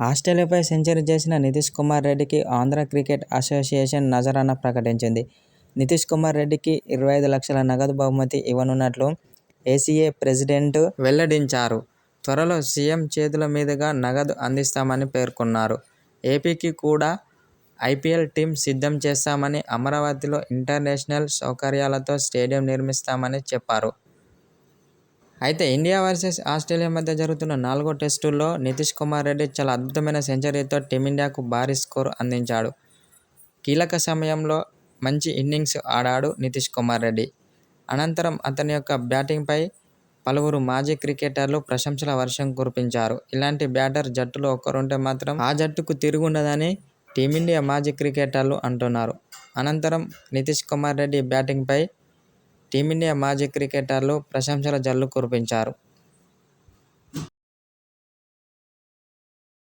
ఆస్ట్రేలియాపై century చేసిన నితీష్ కుమార్ రెడ్డికి Andhra cricket association నజరానా ప్రకటించింది. నితీష్ కుమార్ రెడ్డికి ఇరవై ఐదు లక్షల నగదు బహుమతి ఇవ్వనున్నట్లు ఏసీఏ ప్రెసిడెంట్ వెల్లడించారు. త్వరలో సీఎం చేతుల మీదుగా నగదు అందిస్తామని పేర్కొన్నారు. ఏపీకి కూడా ఐపీఎల్ టీమ్ సిద్ధం చేస్తామని, అమరావతిలో ఇంటర్నేషనల్ సౌకర్యాలతో స్టేడియం నిర్మిస్తామని చెప్పారు. అయితే ఇండియా వర్సెస్ ఆస్ట్రేలియా మధ్య జరుగుతున్న నాలుగో టెస్టుల్లో నితీష్ కుమార్ రెడ్డి చాలా అద్భుతమైన సెంచరీతో టీమిండియాకు భారీ స్కోర్ అందించాడు. కీలక సమయంలో మంచి ఇన్నింగ్స్ ఆడాడు నితీష్ కుమార్ రెడ్డి. అనంతరం అతని యొక్క బ్యాటింగ్పై పలువురు మాజీ క్రికెటర్లు ప్రశంసల వర్షం కురిపించారు. ఇలాంటి బ్యాటర్ జట్టులో ఒక్కరుంటే మాత్రం ఆ జట్టుకు తిరుగుండదని టీమిండియా మాజీ క్రికెటర్లు అంటున్నారు. అనంతరం నితీష్ కుమార్ రెడ్డి బ్యాటింగ్పై టీమిండియా మాజీ క్రికెటర్లు ప్రశంసల జల్లు కురిపించారు.